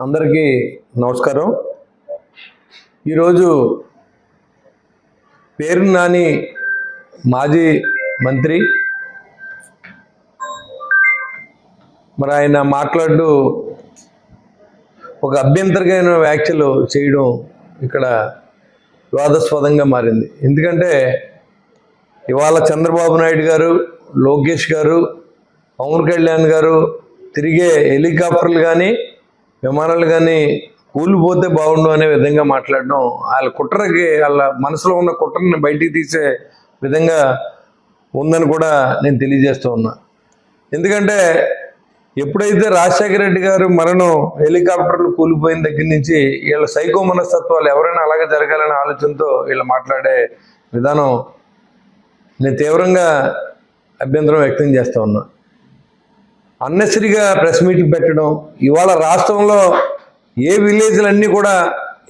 అందరికీ నమస్కారం. ఈరోజు పేరు నాని మాజీ మంత్రి. మరి ఆయన మాట్లాడుతూ ఒక అభ్యంతరమైన వ్యాఖ్యలు చేయడం ఇక్కడ వివాదాస్పదంగా మారింది. ఎందుకంటే ఇవాళ చంద్రబాబు నాయుడు గారు లోకేష్ గారు పవన్ కళ్యాణ్ గారు తిరిగే హెలికాప్టర్లు కానీ విమానాలు కానీ కూలిపోతే బాగుండు అనే విధంగా మాట్లాడడం వాళ్ళ కుట్రకి వాళ్ళ మనసులో ఉన్న కుట్రని బయటికి తీసే విధంగా ఉందని కూడా నేను తెలియజేస్తూ ఉన్నా. ఎందుకంటే ఎప్పుడైతే రాజశేఖర రెడ్డి గారు మరణం హెలికాప్టర్లు కూలిపోయిన దగ్గర నుంచి వీళ్ళ సైకో మనస్తత్వాలు ఎవరైనా అలాగే జరగాలనే ఆలోచనతో వీళ్ళు మాట్లాడే విధానం నేను తీవ్రంగా అభ్యంతరం వ్యక్తం చేస్తూ ఉన్నా. అన్నెసరిగా ప్రెస్ మీటింగ్ పెట్టడం ఇవాళ రాష్ట్రంలో ఏ విలేజ్లన్నీ కూడా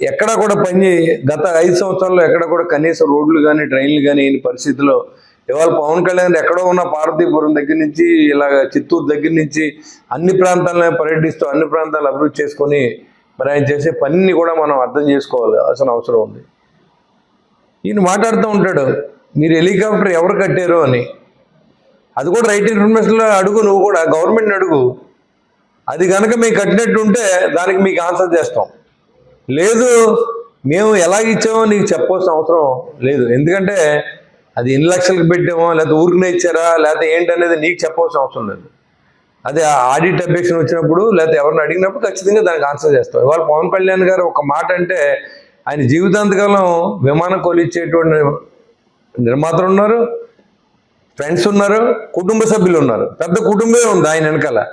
ఎక్కడ కూడా పని గత ఐదు సంవత్సరాల్లో ఎక్కడ కూడా కనీసం రోడ్లు కానీ ట్రైన్లు కానీ అయిన పరిస్థితిలో ఇవాళ పవన్ కళ్యాణ్ ఎక్కడో ఉన్న పార్వతీపురం దగ్గర నుంచి ఇలాగ చిత్తూరు దగ్గర నుంచి అన్ని ప్రాంతాలను పర్యటిస్తూ అన్ని ప్రాంతాలు అభివృద్ధి చేసుకొని మరి ఆయన చేసే పనిని కూడా మనం అర్థం చేసుకోవాలి. అసలు అవసరం ఉంది. ఈయన మాట్లాడుతూ ఉంటాడు మీరు హెలికాప్టర్ ఎవరు కట్టారు? అని. అది కూడా రైట్ ఇన్ఫర్మేషన్లో అడుగు నువ్వు కూడా గవర్నమెంట్ని అడుగు. అది కనుక మేము కట్టినట్టు ఉంటే దానికి మీకు ఆన్సర్ చేస్తాం. లేదు మేము ఎలా ఇచ్చామో నీకు చెప్పవలసిన అవసరం లేదు. ఎందుకంటే అది ఎన్ని లక్షలకు పెట్టామో లేకపోతే ఊరికినే ఇచ్చారా లేకపోతే ఏంటనేది నీకు చెప్పవలసిన అవసరం లేదు. అదే ఆడిట్ అబ్జెక్షన్ వచ్చినప్పుడు లేకపోతే ఎవరిని అడిగినప్పుడు ఖచ్చితంగా దానికి ఆన్సర్ చేస్తాం. ఇవాళ పవన్ కళ్యాణ్ గారు ఒక మాట అంటే ఆయన జీవితాంతకాలం విమానం కొలిచ్చేటువంటి నిర్మాతలు ఉన్నారు. ఫ్రెండ్స్ ఉన్నారు కుటుంబ సభ్యులు ఉన్నారు. పెద్ద కుటుంబమే ఉంది ఆయన వెనకాల.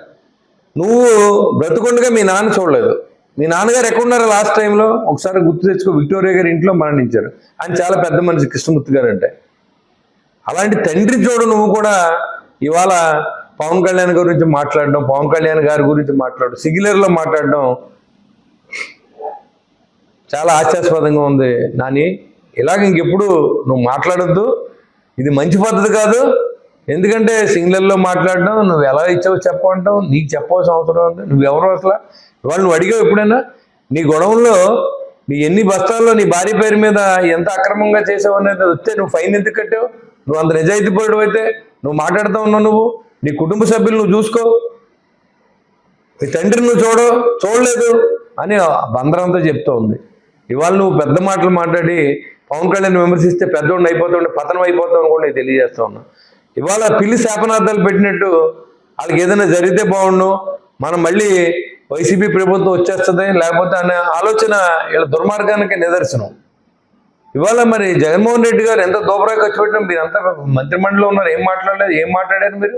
నువ్వు బ్రతుకుండగా మీ నాన్న చూడలేదు. మీ నాన్నగారు ఎక్కడున్నారో లాస్ట్ టైంలో ఒకసారి గుర్తు తెచ్చుకో విక్టోరియా గారి ఇంట్లో మరణించారు. ఆయన చాలా పెద్ద మనిషి కృష్ణమూర్తి గారు అంటే. అలాంటి తండ్రి చూడు నువ్వు కూడా ఇవాళ పవన్ కళ్యాణ్ గురించి మాట్లాడడం పవన్ కళ్యాణ్ గారి గురించి మాట్లాడడం సిగిలర్లో మాట్లాడడం చాలా ఆశాస్పదంగా ఉంది. నాని ఇలాగ ఇంకెప్పుడు నువ్వు మాట్లాడద్దు. ఇది మంచి పద్ధతి కాదు. ఎందుకంటే సింగిలర్లో మాట్లాడడం నువ్వు ఎలా ఇచ్చావు చెప్పమంటావు నీకు చెప్పవలసిన అవసరం ఉంది నువ్వెవరు అసలు? ఇవాళ నువ్వు అడిగావు ఎప్పుడైనా? నీ గొడవల్లో నీ ఎన్ని బస్తాల్లో నీ భార్య పేరు మీద ఎంత అక్రమంగా చేసావు అనేది వస్తే నువ్వు ఫైన్ ఎందుకు కట్టావు? నువ్వు అంత నిజాయితీ పరుడు అయితే నువ్వు మాట్లాడుతూ ఉన్నావు నువ్వు. నీ కుటుంబ సభ్యులు నువ్వు చూసుకో. నీ తండ్రిని నువ్వు చూడవు చూడలేదు అని బందరంతో చెప్తూ ఉంది. ఇవాళ నువ్వు పెద్ద మాటలు మాట్లాడి పవన్ కళ్యాణ్ విమర్శిస్తే పెద్దోడిని అయిపోతుండే పతనం అయిపోతావు కూడా నేను తెలియజేస్తా ఉన్నా. ఇవాళ పిల్లి శాపనార్థాలు పెట్టినట్టు వాళ్ళకి ఏదైనా జరిగితే బాగుండు. మనం మళ్ళీ వైసీపీ ప్రభుత్వం వచ్చేస్తుంది లేకపోతే అనే ఆలోచన వీళ్ళ దుర్మార్గానికి నిదర్శనం. ఇవాళ మరి జగన్మోహన్ రెడ్డి గారు ఎంత దోబరా ఖర్చు పెట్టినా మీరు అంతా మంత్రిమండలిలో ఉన్నారు ఏం మాట్లాడలేదు ఏం మాట్లాడారు మీరు?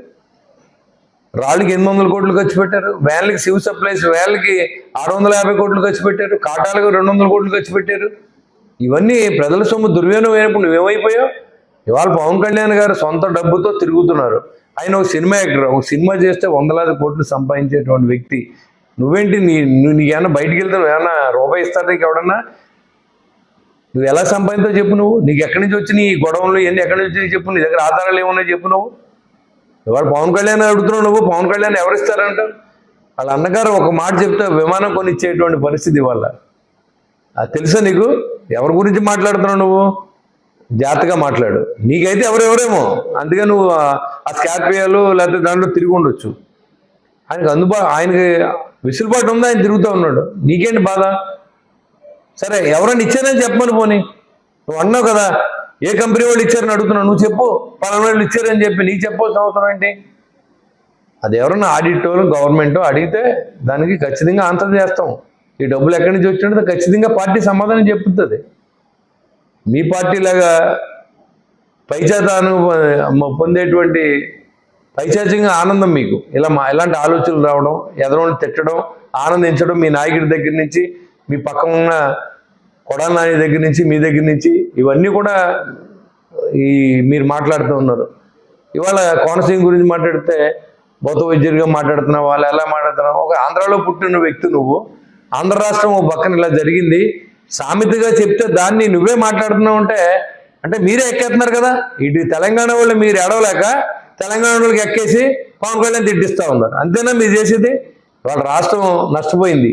రాళ్ళకి ఎనిమిది వందల కోట్లు ఖర్చు పెట్టారు. వ్యాన్లకి సివిల్ సప్లైస్ వ్యాన్లకి ఆరు వందల యాభై కోట్లు ఖర్చు పెట్టారు. కాటాలకు రెండు వందల కోట్లు ఖర్చు పెట్టారు. ఇవన్నీ ప్రజల సొమ్ము దుర్వినియోగం అయినప్పుడు నువ్వేమైపోయావు? ఇవాళ పవన్ కళ్యాణ్ గారు సొంత డబ్బుతో తిరుగుతున్నారు. ఆయన ఒక సినిమా యాక్టర్ ఒక సినిమా చేస్తే వందలాది కోట్లు సంపాదించేటువంటి వ్యక్తి. నువ్వేంటి నీ నువ్వు నీకేమన్నా బయటికి వెళ్తే నువ్వు ఏమన్నా రూపాయి ఇస్తాడు నీకు ఎవడన్నా? నువ్వు ఎలా సంపాదించావు చెప్పు నువ్వు? నీకు ఎక్కడి నుంచి వచ్చి నీ గొడవలు? ఎన్ని ఎక్కడి నుంచి చెప్పు? నీ దగ్గర ఆధారాలు ఏమున్నాయి చెప్పు నువ్వు? ఇవాళ పవన్ కళ్యాణ్ అడుగుతున్నావు నువ్వు? పవన్ కళ్యాణ్ ఎవరిస్తారంట? వాళ్ళ అన్నగారు ఒక మాట చెప్తే విమానం కొని ఇచ్చేటువంటి పరిస్థితి ఇవాళ అది తెలుసా నీకు? ఎవరి గురించి మాట్లాడుతున్నావు నువ్వు? జాగ్రత్తగా మాట్లాడు. నీకైతే ఎవరెవరేమో. అందుకే నువ్వు ఆ- స్కార్పియోలు లేకపోతే దాంట్లో తిరిగి ఉండొచ్చు. ఆయనకు అందుబాటు ఆయనకి విసులుబాటు ఉందా? ఆయన తిరుగుతూ ఉన్నాడు. నీకేంటి బాధ? సరే ఎవరైనా ఇచ్చారని చెప్పమని పోనీ. నువ్వు అన్నావు కదా ఏ కంపెనీ వాళ్ళు ఇచ్చారని అడుగుతున్నావు నువ్వు చెప్పు. పలానా వాళ్ళు ఇచ్చారని చెప్పి నీకు చెప్పవలసిన అవసరం ఏంటి? అది ఎవరన్నా ఆడిటో గవర్నమెంట్ అడిగితే దానికి ఖచ్చితంగా ఆన్సర్ చేస్తాం. ఈ డబ్బులు ఎక్కడి నుంచి వచ్చినట్టు ఖచ్చితంగా పార్టీ సమాధానం చెప్తుంది. మీ పార్టీలాగా పైచాతాను పొందేటువంటి పైచాచికంగా ఆనందం మీకు. ఇలా మా ఇలాంటి ఆలోచనలు రావడం ఎదరోని తిట్టడం ఆనందించడం మీ నాయకుడి దగ్గర నుంచి మీ పక్కన ఉన్న కొడాల దగ్గర నుంచి మీ దగ్గర నుంచి ఇవన్నీ కూడా ఈ మీరు మాట్లాడుతూ ఉన్నారు. ఇవాళ కోనసీమ గురించి మాట్లాడితే భౌత వైద్యుడిగా మాట్లాడుతున్నావు వాళ్ళు ఎలా మాట్లాడుతున్నావు ఒక ఆంధ్రాలో పుట్టిన వ్యక్తి నువ్వు. ఆంధ్ర రాష్ట్రం ఓ పక్కన ఇలా జరిగింది. సామెతగా చెప్తే దాన్ని నువ్వే మాట్లాడుతున్నావు అంటే అంటే మీరే ఎక్కేస్తున్నారు కదా? ఇటు తెలంగాణ వాళ్ళు మీరు ఎడవలేక తెలంగాణ వాళ్ళకి ఎక్కేసి పవన్ కళ్యాణ్ తిట్టిస్తూ ఉన్నారు. అంతేనా మీరు చేసేది? వాళ్ళ రాష్ట్రం నష్టపోయింది.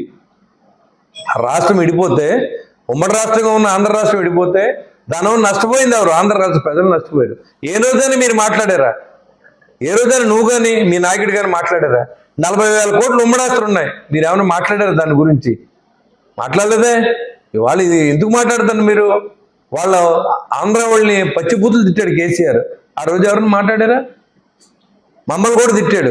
ఆ రాష్ట్రం విడిపోతే ఉమ్మడి రాష్ట్రంగా ఉన్న ఆంధ్ర రాష్ట్రం విడిపోతే ధనం నష్టపోయింది ఎవరు? ఆంధ్ర రాష్ట్ర ప్రజలు నష్టపోయారు. ఏ రోజైనా మీరు మాట్లాడారా? ఏ రోజైనా నువ్వు కానీ మీ నాయకుడు కానీ మాట్లాడారా? నలభై వేల కోట్లు ఉమ్మడాస్తులు ఉన్నాయి. మీరు ఏమైనా మాట్లాడారు దాని గురించి? మాట్లాడలేదే? ఇవాళ ఇది ఎందుకు మాట్లాడతాను మీరు? వాళ్ళ ఆంధ్ర వాళ్ళని పచ్చిబూతులు తిట్టాడు కేసీఆర్. ఆ రోజు ఎవరిని మాట్లాడారా? మమ్మల్ని కూడా తిట్టాడు.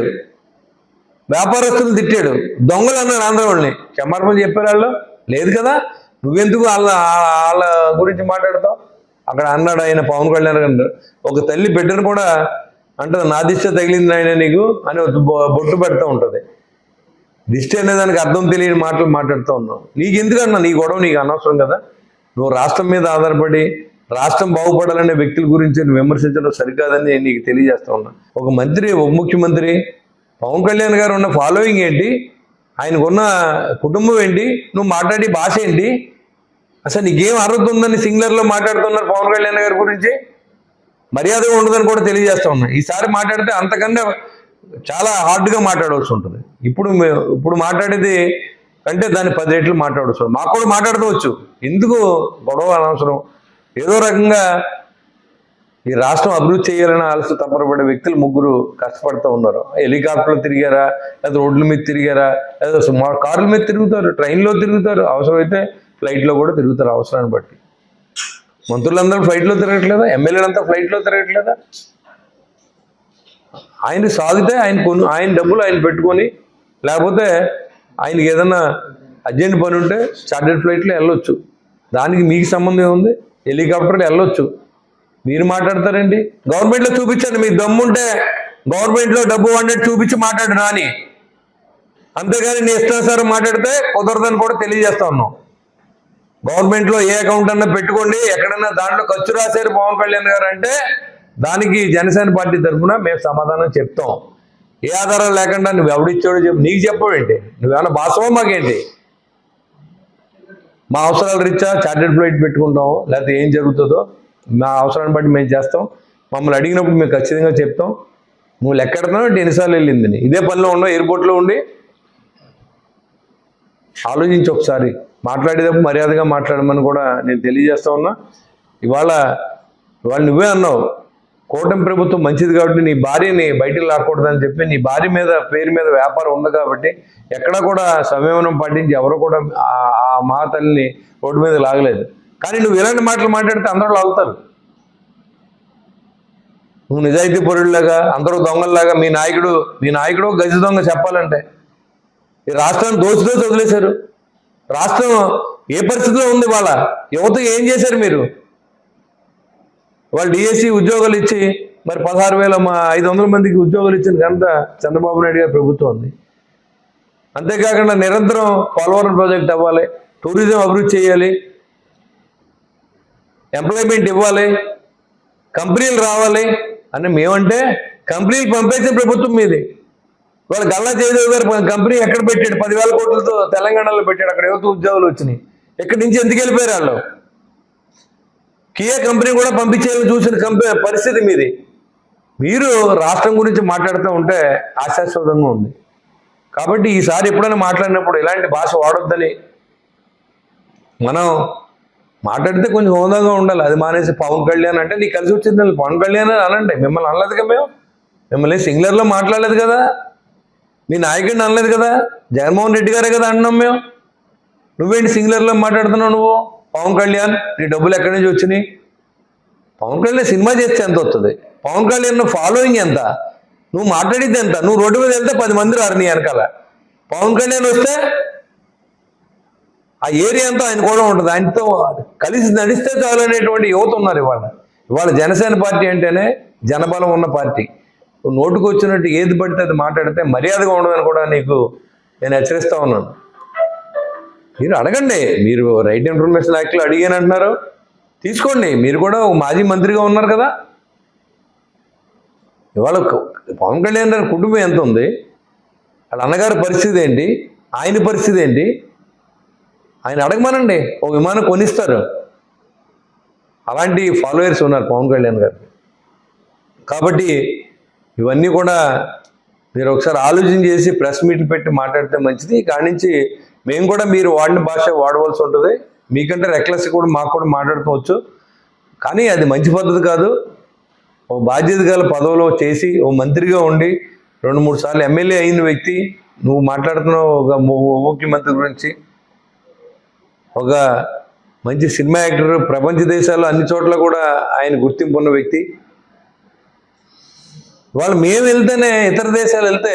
వ్యాపారస్తులు తిట్టాడు. దొంగలు అన్నారు ఆంధ్ర వాళ్ళని. క్షమార్పణ చెప్పారు వాళ్ళు? లేదు కదా? నువ్వెందుకు వాళ్ళ వాళ్ళ గురించి మాట్లాడతావు? అక్కడ అన్నాడు ఆయన పవన్ కళ్యాణ్ గారు. ఒక తల్లి బిడ్డను కూడా అంటే నా దిష్ట తగిలింది ఆయన నీకు అని బొ- బొట్టు పెడతా ఉంటుంది. దిష్టి అనే దానికి అర్థం తెలియని మాటలు మాట్లాడుతూ ఉన్నావు. నీకు ఎందుకన్నా నీ గొడవ నీకు అనవసరం కదా. నువ్వు రాష్ట్రం మీద ఆధారపడి రాష్ట్రం బాగుపడాలనే వ్యక్తుల గురించి నువ్వు విమర్శించడం సరికాదని నీకు తెలియజేస్తా ఉన్నా. ఒక మంత్రి ఉప ముఖ్యమంత్రి పవన్ కళ్యాణ్ గారు ఉన్న ఫాలోయింగ్ ఏంటి? ఆయనకున్న కుటుంబం ఏంటి? నువ్వు మాట్లాడే భాష ఏంటి? అసలు నీకేం అర్హత ఉందని సింగులర్లో మాట్లాడుతున్నారు పవన్ కళ్యాణ్ గారి గురించి? మర్యాద ఉండదని కూడా తెలియజేస్తా ఉన్నాను ఈసారి మాట్లాడితే అంతకన్నా చాలా హార్డ్గా మాట్లాడవలసి ఉంటుంది. ఇప్పుడు ఇప్పుడు మాట్లాడేది అంటే దాన్ని పది రెట్లు మాట్లాడవచ్చు. మాకు కూడా మాట్లాడుకోవచ్చు ఎందుకు గొడవ అనవసరం? ఏదో రకంగా ఈ రాష్ట్రం అభివృద్ధి చేయాలని ఆలోచన తప్పనపడే వ్యక్తులు ముగ్గురు కష్టపడుతూ ఉన్నారు. హెలికాప్టర్లో తిరిగారా? లేదా రోడ్ల మీద తిరిగారా? లేదా సుమారు కార్ల మీద తిరుగుతారు ట్రైన్లో తిరుగుతారు అవసరమైతే ఫ్లైట్లో కూడా తిరుగుతారు అవసరాన్ని బట్టి. మంత్రులందరూ ఫ్లైట్లో తిరగట్లేదా? ఎమ్మెల్యేలంతా ఫ్లైట్లో తిరగట్లేదా? ఆయన సాగితే ఆయన కొను ఆయన డబ్బులు ఆయన పెట్టుకొని లేకపోతే ఆయనకి ఏదన్నా అర్జెంట్ పని ఉంటే చార్టెడ్ ఫ్లైట్లో వెళ్ళొచ్చు. దానికి మీకు సంబంధం ఏముంది? హెలికాప్టర్లో వెళ్ళొచ్చు. మీరు మాట్లాడతారండి? గవర్నమెంట్లో చూపించండి మీ దమ్ముంటే గవర్నమెంట్లో డబ్బు వండేది చూపించి మాట్లాడు నాని. అంతేగాని నీ ఇష్టానుసారం మాట్లాడితే కుదరదని కూడా తెలియజేస్తా ఉన్నాం. గవర్నమెంట్లో ఏ అకౌంట్ అన్నా పెట్టుకోండి. ఎక్కడన్నా దాంట్లో ఖర్చు రాశారు పవన్ కళ్యాణ్ గారు అంటే దానికి జనసేన పార్టీ తరఫున మేము సమాధానం చెప్తాం. ఏ ఆధారం లేకుండా నువ్వు ఎవడిచ్చాడో చెప్పు. నీకు చెప్పవేంటి? నువ్వేమన్నా బాసవో మాకేంటి? మా అవసరాల రీత్యా చార్టెడ్ ఫ్లైట్ పెట్టుకుంటాం. లేకపోతే ఏం జరుగుతుందో మా అవసరాన్ని బట్టి మేము చేస్తాం. మమ్మల్ని అడిగినప్పుడు మేము ఖచ్చితంగా చెప్తాం. నువ్వు లెక్కెడుతున్నావు ఎన్నిసార్లు వెళ్ళింది ఇదే పనిలో ఉండవు ఎయిర్పోర్ట్లో ఉండి. ఆలోచించి ఒకసారి. మాట్లాడేటప్పుడు మర్యాదగా మాట్లాడమని కూడా నేను తెలియజేస్తా ఉన్నా. ఇవాళ ఇవాళ నువ్వే అన్నావు కూటమి ప్రభుత్వం మంచిది కాబట్టి నీ భార్యని బయటికి లాక్కూడదని చెప్పి నీ భార్య మీద పేరు మీద వ్యాపారం ఉంది కాబట్టి ఎక్కడా కూడా సంయమనం పాటించి ఎవరు కూడా ఆ- ఆ మా తల్లిని రోడ్డు మీద లాగలేదు. కానీ నువ్వు ఇలాంటి మాటలు మాట్లాడితే అందరూ అవుతారు నువ్వు నిజాయితీ పరుడులాగా అందరూ దొంగల్లాగా మీ నాయకుడు మీ నాయకుడు గజ దొంగ చెప్పాలంటే ఈ రాష్ట్రాన్ని దోచితో వదిలేశారు రాష్ట్రం ఏ పరిస్థితిలో ఉంది వాళ్ళ? యువత ఏం చేశారు మీరు? వాళ్ళు డిఎస్సి ఉద్యోగాలు ఇచ్చి మరి పదహారు వేల ఐదు వందల మందికి ఉద్యోగాలు ఇచ్చిన ఘనత చంద్రబాబు నాయుడు గారి ప్రభుత్వం ఉంది. అంతేకాకుండా నిరంతరం పోలవరం ప్రాజెక్ట్ అవ్వాలి టూరిజం అభివృద్ధి చేయాలి ఎంప్లాయ్మెంట్ ఇవ్వాలి. కంపెనీలు రావాలి అని మేమంటే కంపెనీలు పంపేసిన ప్రభుత్వం మీది. వాళ్ళ గల్లా జయదేవ్ గారు కంపెనీ ఎక్కడ పెట్టాడు? పదివేల కోట్లతో తెలంగాణలో పెట్టాడు. అక్కడ యువత ఉద్యోగాలు వచ్చినాయి. ఎక్కడి నుంచి ఎందుకు వెళ్ళిపోయారు వాళ్ళు? కియా కంపెనీ కూడా పంపించేయాలని చూసిన కంపెనీ పరిస్థితి మీది. మీరు రాష్ట్రం గురించి మాట్లాడుతూ ఉంటే ఆశాస్పదంగా ఉంది. కాబట్టి ఈసారి ఎప్పుడైనా మాట్లాడినప్పుడు ఇలాంటి భాష వాడొద్దని మనం మాట్లాడితే కొంచెం హోదాగా ఉండాలి. అది మానేసి పవన్ కళ్యాణ్ అంటే నీకు కలిసి వచ్చింది పవన్ కళ్యాణ్ అని అనండి మిమ్మల్ని కదా మేము? మిమ్మల్ని సింగులర్లో మాట్లాడలేదు కదా? మీ నాయకుడిని అనలేదు కదా? జగన్మోహన్ రెడ్డి గారే కదా అన్నాం మేము. నువ్వేంటి సింగులర్లో మాట్లాడుతున్నావు నువ్వు? పవన్ కళ్యాణ్ నీ డబ్బులు ఎక్కడి నుంచి వచ్చినాయి? పవన్ కళ్యాణ్ సినిమా చేస్తే ఎంత వస్తుంది? పవన్ కళ్యాణ్ ఫాలోయింగ్ ఎంత? నువ్వు మాట్లాడితే ఎంత? నువ్వు రోడ్డు మీద వెళ్తే పది మంది రారు నీ వెనకాల. పవన్ కళ్యాణ్ వస్తే ఆ ఏరియా అంతా ఆయన కూడా ఉంటుంది. ఆయనతో కలిసి నడిస్తే చాలు అనేటువంటి యువత ఉన్నారు ఇవాళ. ఇవాళ జనసేన పార్టీ అంటేనే జనబలం ఉన్న పార్టీ. నోటుకు వచ్చినట్టు ఏది పడితే అది మాట్లాడితే మర్యాదగా ఉండదని కూడా నీకు నేను హెచ్చరిస్తా ఉన్నాను. మీరు అడగండి. మీరు రైట్ ఇన్ఫర్మేషన్ యాక్ట్లో అడిగాను అంటున్నారు. తీసుకోండి. మీరు కూడా మాజీ మంత్రిగా ఉన్నారు కదా. ఇవాళ పవన్ కళ్యాణ్ గారి కుటుంబం ఎంత ఉంది? వాళ్ళ అన్నగారి పరిస్థితి ఏంటి? ఆయన పరిస్థితి ఏంటి? ఆయన అడగమనండి. ఒక విమానం కొనిస్తారు. అలాంటి ఫాలోయర్స్ ఉన్నారు పవన్ కళ్యాణ్ గారు. కాబట్టి ఇవన్నీ కూడా మీరు ఒకసారి ఆలోచన చేసి ప్రెస్ మీట్లు పెట్టి మాట్లాడితే మంచిది. కాడి నుంచి మేము కూడా మీరు వాడిన భాష వాడవలసి ఉంటుంది. మీకంటే రెక్లెస్ కూడా మాకు కూడా మాట్లాడుకోవచ్చు. కానీ అది మంచి పద్ధతి కాదు. ఓ బాధ్యత గల పదవిలో చేసి ఓ మంత్రిగా ఉండి రెండు మూడు సార్లు ఎమ్మెల్యే అయిన వ్యక్తి నువ్వు మాట్లాడుతున్నావు ఒక ము- ముఖ్యమంత్రి గురించి ఒక మంచి సినిమా యాక్టర్ ప్రపంచ దేశాల్లో అన్ని చోట్ల కూడా ఆయన గుర్తింపు ఉన్న వ్యక్తి. వాళ్ళు మేము వెళ్తేనే ఇతర దేశాలు వెళ్తే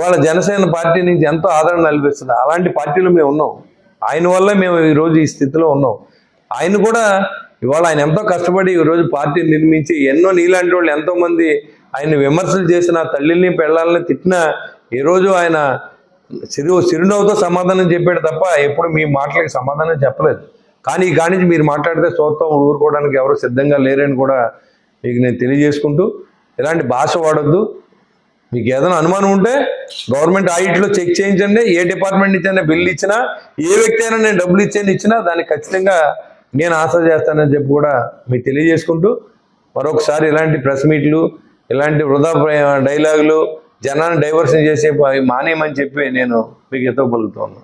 వాళ్ళ జనసేన పార్టీ నుంచి ఎంతో ఆదరణ కల్పిస్తుంది అలాంటి పార్టీలో మేము ఉన్నాం. ఆయన వల్ల మేము ఈరోజు ఈ స్థితిలో ఉన్నాం. ఆయన కూడా ఇవాళ ఆయన ఎంతో కష్టపడి ఈరోజు పార్టీ నిర్మించి ఎన్నో నీలాంటి వాళ్ళు ఎంతోమంది ఆయన విమర్శలు చేసిన తల్లిని పెళ్ళాలని తిట్టిన ఈరోజు ఆయన చిరు చిరునవ్వుతో సమాధానం చెప్పాడు తప్ప ఎప్పుడు మీ మాటలకి సమాధానం చెప్పలేదు. కానీ ఈ కానించి మీరు మాట్లాడితే చూస్తాం ఊరుకోవడానికి ఎవరు సిద్ధంగా లేరని కూడా మీకు నేను తెలియజేసుకుంటూ ఇలాంటి భాష వాడొద్దు. మీకు ఏదైనా అనుమానం ఉంటే గవర్నమెంట్ ఆడిట్లో చెక్ చేయించండి ఏ డిపార్ట్మెంట్ నుంచి అయినా బిల్లు ఇచ్చినా ఏ వ్యక్తి అయినా నేను డబ్బులు ఇచ్చేది ఇచ్చినా దానికి ఖచ్చితంగా నేను ఆశ చేస్తానని చెప్పి కూడా మీకు తెలియజేసుకుంటూ మరొకసారి ఇలాంటి ప్రెస్ మీట్లు ఇలాంటి వృధా డైలాగులు జనాన్ని డైవర్షన్ చేసే మానేయమని చెప్పి నేను మీకు ఎత్తగలుగుతున్నాను